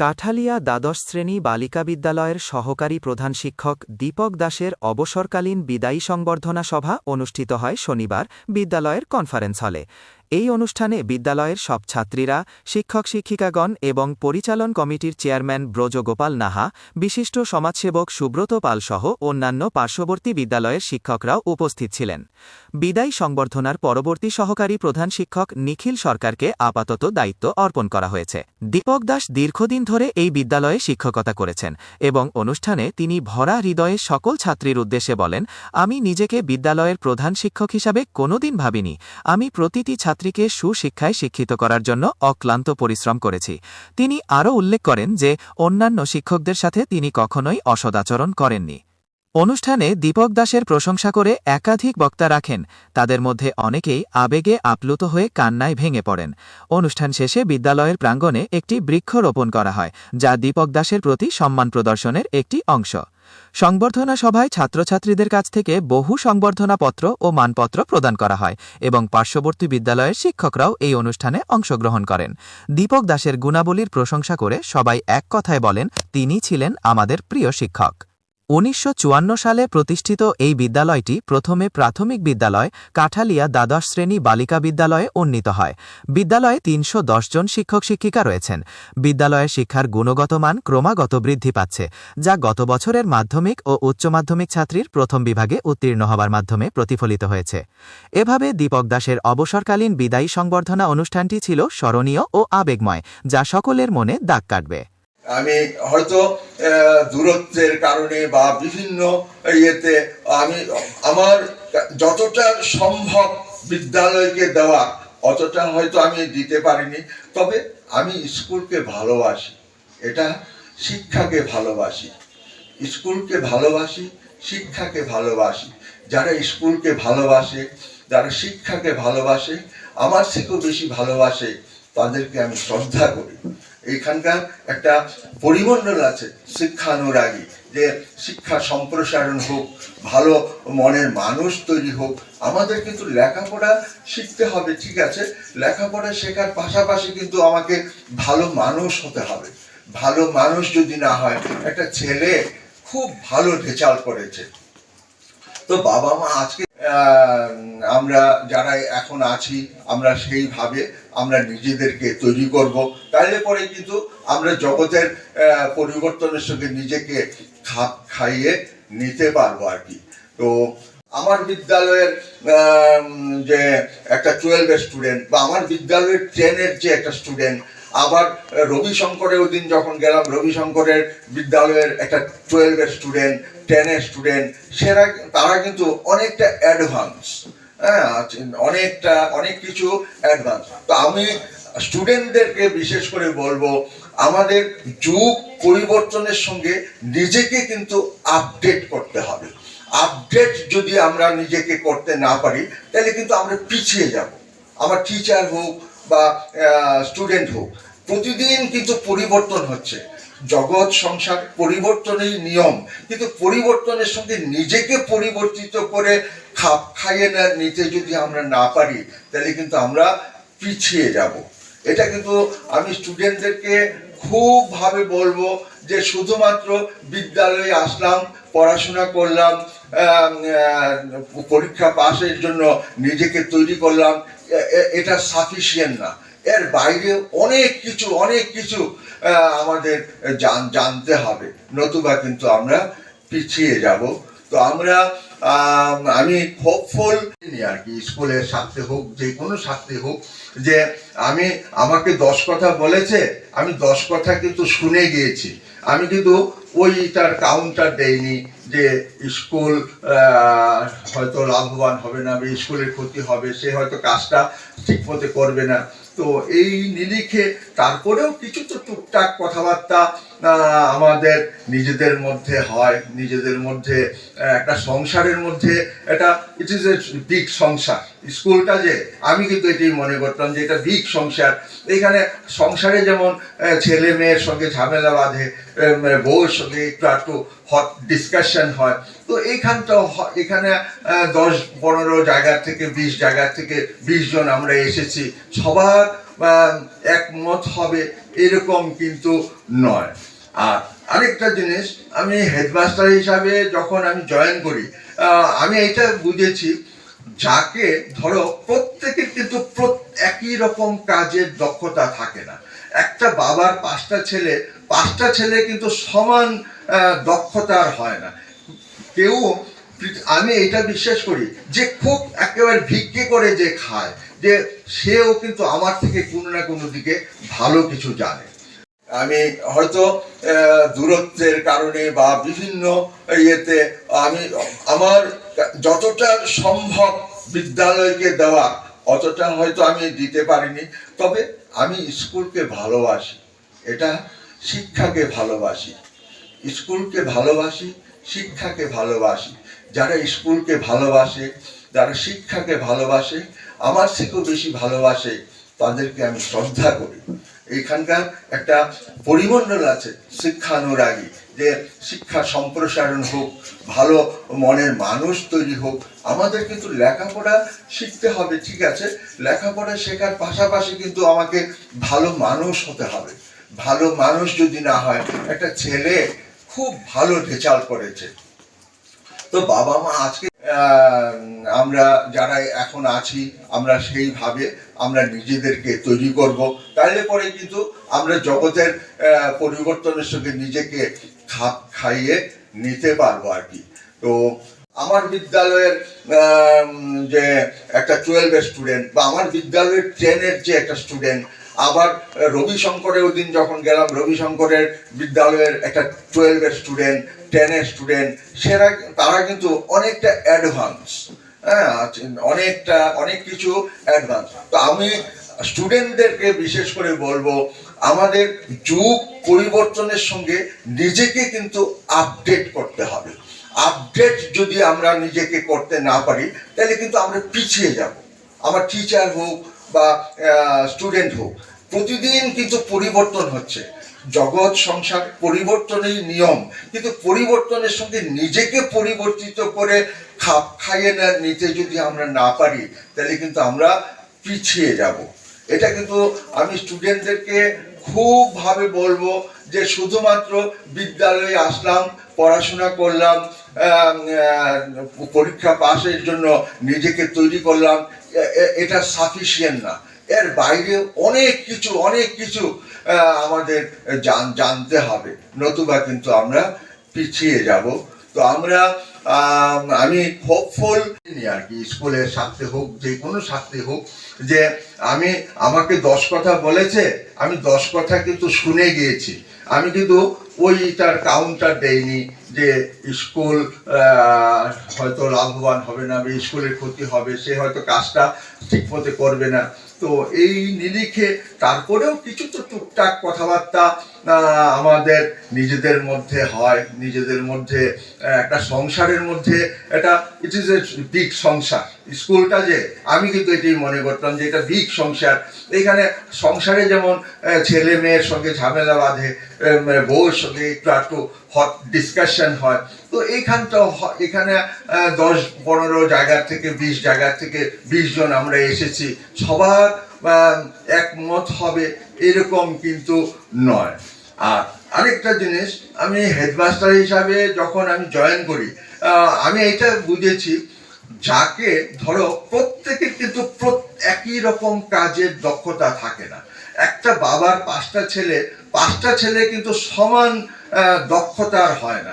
কাঠালিয়া দ্বাদশ শ্রেণি বালিকা বিদ্যালয়ের সহকারী প্রধান শিক্ষক দীপক দাসের অবসরকালীন বিদায়ী সংবর্ধনা সভা অনুষ্ঠিত হয় শনিবার বিদ্যালয়ের কনফারেন্স হলে। এই অনুষ্ঠানে বিদ্যালয়ের সব ছাত্রীরা, শিক্ষক শিক্ষিকাগণ এবং পরিচালন কমিটির চেয়ারম্যান ব্রজগোপাল নাহা, বিশিষ্ট সমাজসেবক সুব্রত পালসহ অন্যান্য পার্শ্ববর্তী বিদ্যালয়ের শিক্ষকরাও উপস্থিত ছিলেন। বিদায়ী সংবর্ধনার পরবর্তী সহকারী প্রধান শিক্ষক নিখিল সরকারকে আপাতত দায়িত্ব অর্পণ করা হয়েছে। দীপক দাস দীর্ঘদিন ধরে এই বিদ্যালয়ে শিক্ষকতা করেছেন এবং অনুষ্ঠানে তিনি ভরা হৃদয়ে সকল ছাত্রীর উদ্দেশ্যে বলেন, আমি নিজেকে বিদ্যালয়ের প্রধান শিক্ষক হিসাবে কোনোদিন ভাবিনি। আমি প্রতিটি ছাত্রীকে সুশিক্ষায় শিক্ষিত করার জন্য অক্লান্ত পরিশ্রম করেছি। তিনি আরও উল্লেখ করেন যে, অন্যান্য শিক্ষকদের সাথে তিনি কখনোই অসদাচরণ করেননি। অনুষ্ঠানে দীপক দাসের প্রশংসা করে একাধিক বক্তা রাখেন। তাদের মধ্যে অনেকেই আবেগে আপ্লুত হয়ে কান্নায় ভেঙে পড়েন। অনুষ্ঠান শেষে বিদ্যালয়ের প্রাঙ্গণে একটি বৃক্ষ রোপণ করা হয়, যা দীপক দাসের প্রতি সম্মান প্রদর্শনের একটি অংশ। সংবর্ধনা সভায় ছাত্রছাত্রীদের কাছ থেকে বহু সংবর্ধনাপত্র ও মানপত্র প্রদান করা হয় এবং পার্শ্ববর্তী বিদ্যালয়ের শিক্ষকরাও এই অনুষ্ঠানে অংশগ্রহণ করেন। দীপক দাসের গুণাবলীর প্রশংসা করে সবাই এক কথায় বলেন তিনি ছিলেন আমাদের প্রিয় শিক্ষক। উনিশশো চুয়ান্ন সালে প্রতিষ্ঠিত এই বিদ্যালয়টি প্রথমে প্রাথমিক বিদ্যালয় কাঠালিয়া দ্বাদশ শ্রেণি বালিকা বিদ্যালয়ে উন্নীত হয়। বিদ্যালয়ে তিনশো জন শিক্ষক শিক্ষিকা রয়েছেন। বিদ্যালয়ে শিক্ষার গুণগত মান ক্রমাগত বৃদ্ধি পাচ্ছে, যা গত বছরের মাধ্যমিক ও উচ্চ মাধ্যমিক ছাত্রীর প্রথম বিভাগে উত্তীর্ণ হবার মাধ্যমে প্রতিফলিত হয়েছে। এভাবে দীপক দাসের অবসরকালীন বিদায়ী সংবর্ধনা অনুষ্ঠানটি ছিল স্মরণীয় ও আবেগময়, যা সকলের মনে দাগ কাটবে। আমি হয়তো দূরত্বের কারণে বা বিভিন্ন ইয়েতে আমি, আমার যতটা সম্ভব বিদ্যালয়কে দেওয়া, অতটা হয়তো আমি দিতে পারিনি। তবে আমি স্কুলকে ভালোবাসি। এটা শিক্ষাকে ভালোবাসি। স্কুলকে ভালোবাসি, শিক্ষাকে ভালোবাসি। যারা স্কুলকে ভালোবাসে, যারা শিক্ষাকে ভালোবাসে, আমার থেকেও বেশি ভালোবাসে, তাদেরকে আমি শ্রদ্ধা করি। এইখানকার একটা পরিমণ্ডল আছে, শিক্ষানুরাগী। যে শিক্ষা সম্প্রসারণ হোক, ভালো মনের মানুষ তৈরি হোক, আমাদের কিন্তু লেখাপড়া শিখতে হবে, ঠিক আছে? লেখাপড়া শেখার পাশাপাশি কিন্তু আমাকে ভালো মানুষ হতে হবে। ভালো মানুষ যদি না হয়, একটা ছেলে খুব ভালো রেজাল্ট করেছে। তো বাবা মা আজকে আমরা যারা এখন আছি, আমরা সেইভাবে আমরা নিজেদেরকে তৈরি করব। তাহলে পরে কিন্তু আমরা জগতের পরিবর্তনের সঙ্গে নিজেকে খাপ খাইয়ে নিতে পারব আর কি। তো আমার বিদ্যালয়ের যে একটা টুয়েলভের স্টুডেন্ট বা আমার বিদ্যালয়ের ট্রেনের যে একটা স্টুডেন্ট আবার রবিশঙ্করের দিন যখন গেলাম, রবিশঙ্করের বিদ্যালয়ের একটা টুয়েলভের স্টুডেন্ট টেনের স্টুডেন্ট সেরা তারা কিন্তু অনেকটা অ্যাডভান্স হ্যাঁ অনেকটা, অনেক কিছু অ্যাডভান্স তো আমি স্টুডেন্টদেরকে বিশেষ করে বলব, আমাদের যুগ পরিবর্তনের সঙ্গে নিজেকে কিন্তু আপডেট করতে হবে। আপডেট যদি আমরা নিজেকে করতে না পারি, তাহলে কিন্তু আমরা পিছিয়ে যাব। আমার টিচার হোক বা স্টুডেন্ট হোক, প্রতিদিন কিন্তু পরিবর্তন হচ্ছে। জগৎ সংসার পরিবর্তনের নিয়ম, কিন্তু পরিবর্তনের সঙ্গে নিজেকে পরিবর্তিত করে খাপ খাইয়ে না নিতে যদি আমরা না পারি, তাহলে কিন্তু আমরা পিছিয়ে যাব। এটা কিন্তু আমি স্টুডেন্টদেরকে খুব ভাবে বলব যে শুধুমাত্র বিদ্যালয়ে আসলাম, পড়াশোনা করলাম পরীক্ষা পাশের জন্য নিজেকে তৈরি করলাম এটা সাফিসিয়েন্ট না। এর বাইরে অনেক কিছু অনেক কিছু আমাদের জান- জানতে হবে। নতুবা কিন্তু আমরা পিছিয়ে যাব। তো আমরা, আমি হোপফুল আর কি, স্কুলের ছাত্রে হোক, যে কোনো ছাত্রে হোক, যে আমি, আমাকে দশ কথা বলেছে, আমি দশ কথা কিন্তু শুনে গিয়েছি। আমি কিন্তু ওই তার কাউন্টার দেইনি যে স্কুল হয়তো লাভবান হবে না, বা স্কুলের ক্ষতি হবে, সে হয়তো কাজটা ঠিক মতো করবে না। তো এই নিরিখে তারপরেও কিছু তো টুকটাক কথাবার্তা আমাদের নিজেদের মধ্যে হয়, নিজেদের মধ্যে একটা সংসারের মধ্যে এটা ইট ইজ এ বিগ সংসার। স্কুলটা যে, আমি কিন্তু এটাই মনে করতাম যে এটা বিগ সংসার। এখানে সংসারে যেমন ছেলে মেয়ের সঙ্গে ঝামেলা বাঁধে বউয়ের সঙ্গে একটু একটু হট ডিসকাশন হয়। তো এইখানটাও এখানে দশ, পনেরো জায়গা থেকে বিশ জায়গা থেকে বিশ জন আমরা এসেছি। সবার একমত হবে এরকম কিন্তু নয়। আর আরেকটা জিনিস, আমি হেডমাস্টার হিসাবে যখন আমি জয়েন করি আমি এটা বুঝেছি, যাকে ধরো প্রত্যেকের কিন্তু একই রকম কাজের দক্ষতা থাকে না। একটা বাবার পাঁচটা ছেলে পাঁচটা ছেলে কিন্তু সমান দক্ষতার হয় না। কেউ আমি এটা বিশ্বাস করি যে খুব একেবারে ভিক্ষে করে যে খায়, যে সেও কিন্তু আমার থেকে কোনো না কোনো দিকে ভালো কিছু জানে। আমি হয়তো দূরত্বের কারণে বা বিভিন্ন ইয়েতে আমি, আমার যতটা সম্ভব বিদ্যালয়কে দেওয়া, অতটা হয়তো আমি দিতে পারিনি। তবে আমি স্কুলকে ভালোবাসি। এটা শিক্ষাকে ভালোবাসি। স্কুলকে ভালোবাসি, শিক্ষাকে ভালোবাসি। যারা স্কুলকে ভালোবাসে, যারা শিক্ষাকে ভালোবাসে, আমার থেকেও বেশি ভালোবাসে, তাদেরকে আমি শ্রদ্ধা করি। এখানকার একটা পরিমণ্ডল আছে, শিক্ষানুরাগী। যে শিক্ষা সম্প্রসারণ হোক, ভালো মনের মানুষ তৈরি হোক, আমাদের কিন্তু লেখাপড়া শিখতে হবে, ঠিক আছে? লেখাপড়া শেখার পাশাপাশি কিন্তু আমাকে ভালো মানুষ হতে হবে। ভালো মানুষ যদি না হয়, একটা ছেলে খুব ভালো রেজাল্ট করেছে। তো বাবা মা আজকে আমরা যারা এখন আছি, আমরা সেইভাবে আমরা নিজেদেরকে তৈরি করব। তাহলে পরে কিন্তু আমরা জগতের পরিবর্তনের সঙ্গে নিজেকে খাপ খাইয়ে নিতে পারব আর কি। তো আমার বিদ্যালয়ের যে একটা টুয়েলভের স্টুডেন্ট বা আমার বিদ্যালয়ের টেনের যে একটা স্টুডেন্ট আবার রবিশঙ্করের দিন যখন গেলাম, রবিশঙ্করের বিদ্যালয়ের একটা টুয়েলভের স্টুডেন্ট টেনের স্টুডেন্ট সেরা তারা কিন্তু অনেকটা অ্যাডভান্স হ্যাঁ অনেকটা, অনেক কিছু অ্যাডভান্স তো আমি স্টুডেন্টদেরকে বিশেষ করে বলব, আমাদের যুগ পরিবর্তনের সঙ্গে নিজেকে কিন্তু আপডেট করতে হবে। আপডেট যদি আমরা নিজেকে করতে না পারি, তাহলে কিন্তু আমরা পিছিয়ে যাব। আমার টিচার হোক বা স্টুডেন্ট হোক প্রতিদিন কিন্তু পরিবর্তন হচ্ছে। জগৎ, সংসার, পরিবর্তনের নিয়ম। কিন্তু পরিবর্তনের সঙ্গে নিজেকে পরিবর্তিত করে খাপ খাইয়ে না নিতে যদি আমরা না পারি, তাহলে কিন্তু আমরা পিছিয়ে যাব। এটা কিন্তু আমি স্টুডেন্টদেরকে খুব ভাবে বলব যে শুধুমাত্র বিদ্যালয়ে আসলাম, পড়াশোনা করলাম পরীক্ষা পাশের জন্য নিজেকে তৈরি করলাম এটা সাফিসিয়েন্ট না। এর বাইরে অনেক কিছু অনেক কিছু আমাদের জান- জানতে হবে। নতুবা কিন্তু আমরা পিছিয়ে যাব। তো আমরা আম, হোপফুল আর কি স্কুলের সাথে হোক যে কোনো সাথে হোক যে আমি আমাকে দশ কথা বলেছে আমি দশ কথা কিন্তু শুনে গিয়েছি। আমি কিন্তু ওই তার কাউন্টার দেইনি যে স্কুল হয়তো লাভবান হবে না বা স্কুলের ক্ষতি হবে সে হয়তো কাজটা ঠিক মতো করবে না। তো এই নিরিখে তারপরেও কিছু তো টুকটাক কথাবার্তা আমাদের নিজেদের মধ্যে হয়, নিজেদের মধ্যে একটা সংসারের মধ্যে, এটা ইট ইজ এ বিগ সংসার। স্কুলটা যে, আমি কিন্তু এটাই মনে করতাম যে, এটা বিগ সংসার। এখানে সংসারে যেমন ছেলে মেয়ের সঙ্গে ঝামেলা বাঁধে বউয়ের সঙ্গে একটু একটু হট ডিসকাশন হয় তো এইখানটাও এখানে দশ, পনেরো জায়গা থেকে বিশ জায়গা থেকে বিশ জন আমরা এসেছি। সবার একমত হবে এরকম কিন্তু নয়। আর আরেকটা জিনিস, আমি হেডমাস্টার হিসাবে যখন আমি জয়েন করি আমি এটা বুঝেছি, যাকে ধরো প্রত্যেকের কিন্তু একই রকম কাজের দক্ষতা থাকে না। একটা বাবার পাঁচটা ছেলে পাঁচটা ছেলে কিন্তু সমান দক্ষতার হয় না।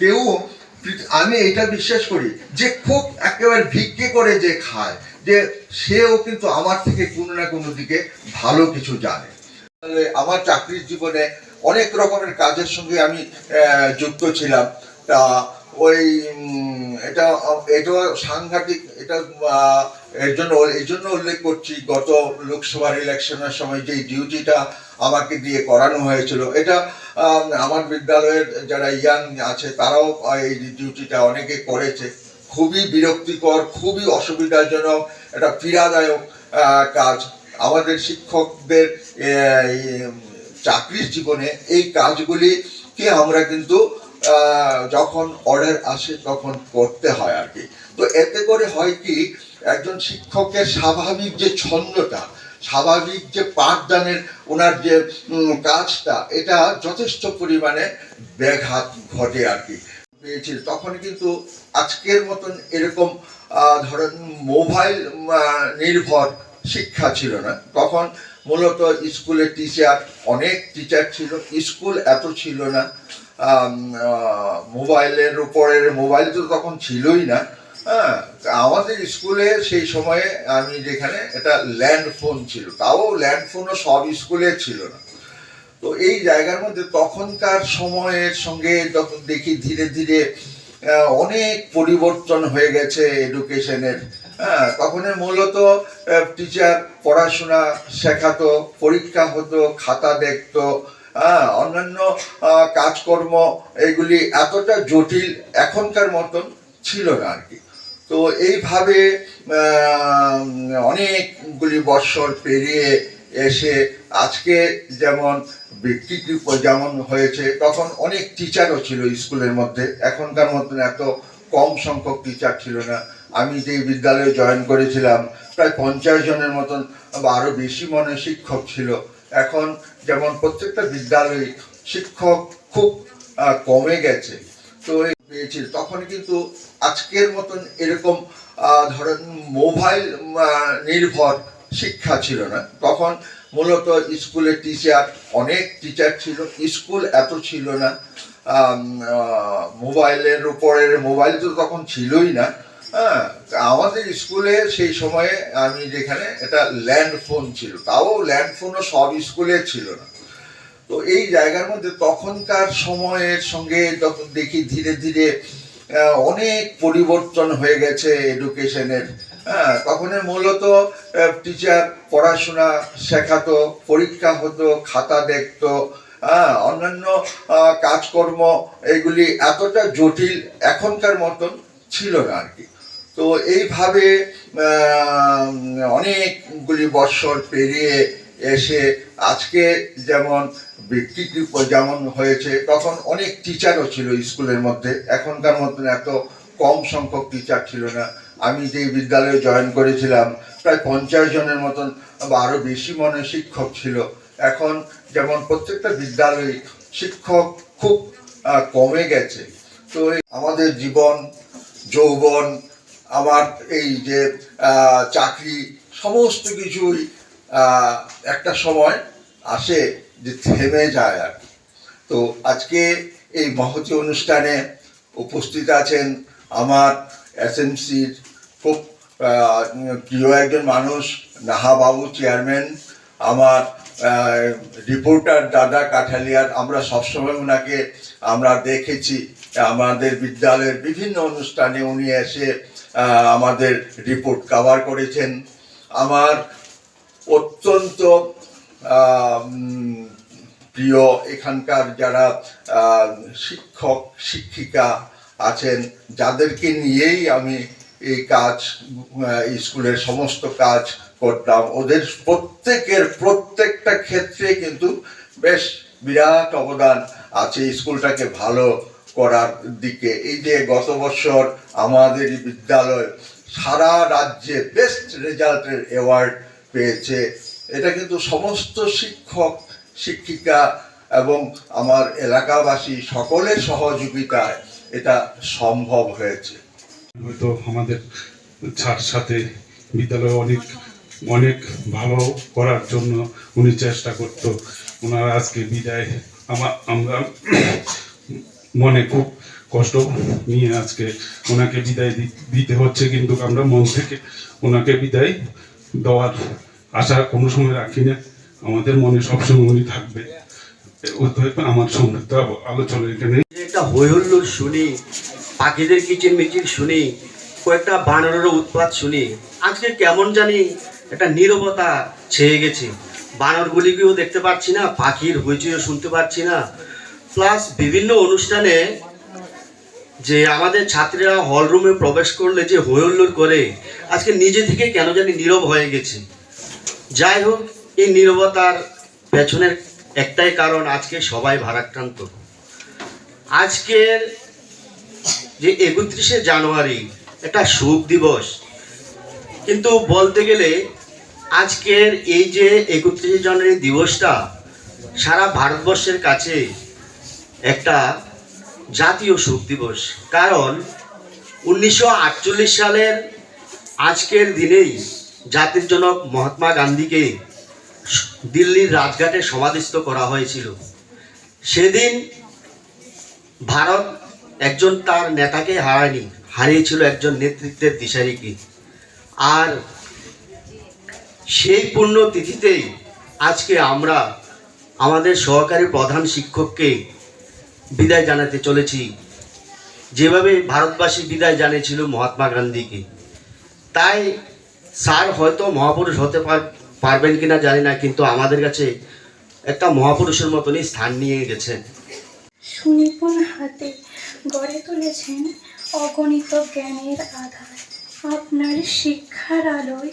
কেউ আমি এটা বিশ্বাস করি যে খুব একেবারে ভিক্ষে করে যে খায়, যে সেও কিন্তু আমার থেকে কোনো না কোনো দিকে ভালো কিছু জানে। আমার চাকরির জীবনে অনেক রকমের কাজের সঙ্গে আমি যুক্ত ছিলাম। তা ওই এটা এটা সাংঘাতিক, এটা এর জন্য এই জন্য উল্লেখ করছি, গত লোকসভার ইলেকশনের সময় যে ডিউটিটা আমাকে দিয়ে করানো হয়েছিল, এটা আমার বিদ্যালয়ের যারা ইয়াং আছে, তারাও এই ডিউটিটা অনেকে করেছে। খুবই বিরক্তিকর, খুবই অসুবিধাজনক, এটা পীড়াদায়ক কাজ। আমাদের শিক্ষকদের চাকরির জীবনে এই কাজগুলিকে আমরা কিন্তু যখন অর্ডার আসে তখন করতে হয় আর কি। তো এতে করে হয় কি, একজন শিক্ষকের স্বাভাবিক যে ছন্দটা, স্বাভাবিক যে পাঠদানের ওনার যে কাজটা, এটা যথেষ্ট পরিমাণে ব্যাঘাত ঘটে আর কি। পেয়েছিল। তখন কিন্তু আজকের মতন এরকম ধরেন মোবাইল নির্ভর শিক্ষা ছিল না। তখন মূলত স্কুলের টিচার অনেক টিচার ছিল। স্কুল এত ছিল না। মোবাইলের উপরের, মোবাইল তো তখন ছিলই না। হ্যাঁ আমাদের স্কুলে সেই সময়ে আমি যেখানে, এটা ল্যান্ড ফোন ছিল। তাও ল্যান্ড ফোনও সব স্কুলে ছিল না। তো এই জায়গার মধ্যে তখনকার সময়ের সঙ্গে যখন দেখি, ধীরে ধীরে অনেক পরিবর্তন হয়ে গেছে এডুকেশনের হ্যাঁ তখন মূলত টিচার পড়াশোনা শেখাতো, পরীক্ষা হতো, খাতা দেখতো হ্যাঁ অন্যান্য কাজকর্ম এগুলি এতটা জটিল এখনকার মতন ছিল না আর কি। তো এইভাবে অনেকগুলি বৎসর পেরিয়ে এসে আজকে যেমন বিকৃতি যেমন হয়েছে, তখন অনেক টিচারও ছিল স্কুলের মধ্যে। এখনকার মতন এত কম সংখ্যক টিচার ছিল না। আমি যে বিদ্যালয়ে জয়েন করেছিলাম, প্রায় পঞ্চাশ জনের মতন, বা আরও বেশি মনে শিক্ষক ছিল। এখন যেমন প্রত্যেকটা বিদ্যালয়ে শিক্ষক খুব কমে গেছে। তো পেয়েছিল তখন কিন্তু আজকের মতন এরকম ধরেন মোবাইল নির্ভর শিক্ষা ছিল না। তখন মূলত স্কুলের টিচার অনেক টিচার ছিল। স্কুল এত ছিল না। মোবাইলের উপরের, মোবাইল তো তখন ছিলই না। হ্যাঁ আমাদের স্কুলে সেই সময়ে আমি যেখানে এটা ল্যান্ড ফোন ছিল, তাও ল্যান্ড ফোনও সব স্কুলে ছিল না। তো এই জায়গার মধ্যে তখনকার সময়ের সঙ্গে যখন দেখি ধীরে ধীরে অনেক পরিবর্তন হয়ে গেছে এডুকেশনের হ্যাঁ তখন মূলত টিচার পড়াশোনা শেখাতো, পরীক্ষা হতো, খাতা দেখতো হ্যাঁ অন্যান্য কাজকর্ম, এগুলি এতটা জটিল এখনকার মতন ছিল না আর কি। তো এইভাবে অনেকগুলি বৎসর পেরিয়ে এসে আজকে যেমন বিকৃতি যেমন হয়েছে, তখন অনেক টিচারও ছিল স্কুলের মধ্যে। এখনকার মতন এত কম সংখ্যক টিচার ছিল না। আমি যে বিদ্যালয়ে জয়েন করেছিলাম, প্রায় পঞ্চাশ জনের মতন বা আরও বেশি মনে শিক্ষক ছিল। এখন যেমন প্রত্যেকটা বিদ্যালয়ে শিক্ষক খুব কমে গেছে। তো আমাদের জীবন, যৌবন আমার এই যে চাকরি সমস্ত কিছুই একটা সময় আসে যে থেমে যায় আর তো আজকে এই মহতি অনুষ্ঠানে উপস্থিত আছেন আমার এসএমসির খুব প্রিয় একজন মানুষ নাহাবাবু চেয়ারম্যান, আমার রিপোর্টার দাদা কাঠালিয়ার। আমরা সবসময় ওনাকে আমরা দেখেছি, আমাদের বিদ্যালয়ের বিভিন্ন অনুষ্ঠানে উনি এসে আমাদের রিপোর্ট কভার করেছেন। আমার অত্যন্ত প্রিয় এখানকার যারা শিক্ষক, শিক্ষিকা আছেন, যাদেরকে নিয়েই আমি এই কাজ স্কুলের সমস্ত কাজ করতাম। ওদের প্রত্যেকের প্রত্যেকটা ক্ষেত্রে কিন্তু বেশ বিরাট অবদান আছে। স্কুলটাকে ভালো করার দিকে। এই যে গত বছর আমাদের বিদ্যালয় সারা রাজ্যে বেস্ট রেজাল্টের অ্যাওয়ার্ড পেয়েছে। এটা কিন্তু সমস্ত শিক্ষক, শিক্ষিকা এবং আমার এলাকাবাসী সকলের সহযোগিতায় এটা সম্ভব হয়েছে। হয়তো আমাদের সাথে বিদ্যালয়ে অনেক অনেক ভালো করার জন্য উনি চেষ্টা করত। ওনার আজকে বিদায় আমার আমরা মনে খুব কষ্ট। নিয়ে আজকে ওনাকে বিদায় দিতে হচ্ছে, কিন্তু আমরা মন থেকে ওনাকে বিদায় দেওয়ার আশা কোনো সময় রাখি না। আমাদের মনে সবসময় উনি থাকবে। অতএব আমার সংক্ষিপ্ত আলোচনা এখানে। একটা হৈহুল্লোড় শুনি, পাখিদের কিচির মিচির শুনি, কয়েকটা বানরের উৎপাত শুনি, আজকে কেমন জানি একটা নীরবতা ছেয়ে গেছে। বানরগুলিকেও দেখতে পাচ্ছি না, পাখির হইচইও শুনতে পাচ্ছি না। প্লাস বিভিন্ন অনুষ্ঠানে যে আমাদের ছাত্রীরা হলরুমে প্রবেশ করলে যে হৈহুল্লোড় করে, আজকে নিজে থেকে কেন জানি নীরব হয়ে গেছে। যাই হোক, এই নীরবতার পেছনের একটাই কারণ আজকে সবাই ভারাক্রান্ত। আজকের যে একত্রিশে জানুয়ারি, একটা শোক দিবস। কিন্তু বলতে গেলে, আজকের এই যে একত্রিশে জানুয়ারি দিবসটা সারা ভারতবর্ষের কাছে একটা জাতীয় শোক দিবস। কারণ উনিশশো আটচল্লিশ সালের আজকের দিনেই জাতির জনক মহাত্মা গান্ধীকে দিল্লির রাজঘাটে সমাধিস্থ করা হয়েছিল। সেদিন ভারত একজন তার নেতাকে হারায়নি, হারিয়েছিল একজন নেতৃত্বের দিশারিকে। আর সেই পূর্ণ তিথিতেই আজকে আমরা আমাদের সহকারী প্রধান শিক্ষককে বিদায় জানাতে চলেছি। যেভাবে ভারতবাসী বিদায় জানিয়েছিল মহাত্মা গান্ধীকে। তাই স্যার হয়তো মহাপুরুষ হতে পার- পারবেন কিনা জানি না, কিন্তু আমাদের কাছে একটা মহাপুরুষের মতনই স্থান নিয়ে গেছেন। সুনিপুণ হাতে গড়ে তুলেছেন অগণিত জ্ঞানের আধার। আপনার শিক্ষার আলোয়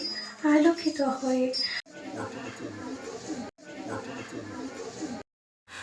আলোকিত হয়ে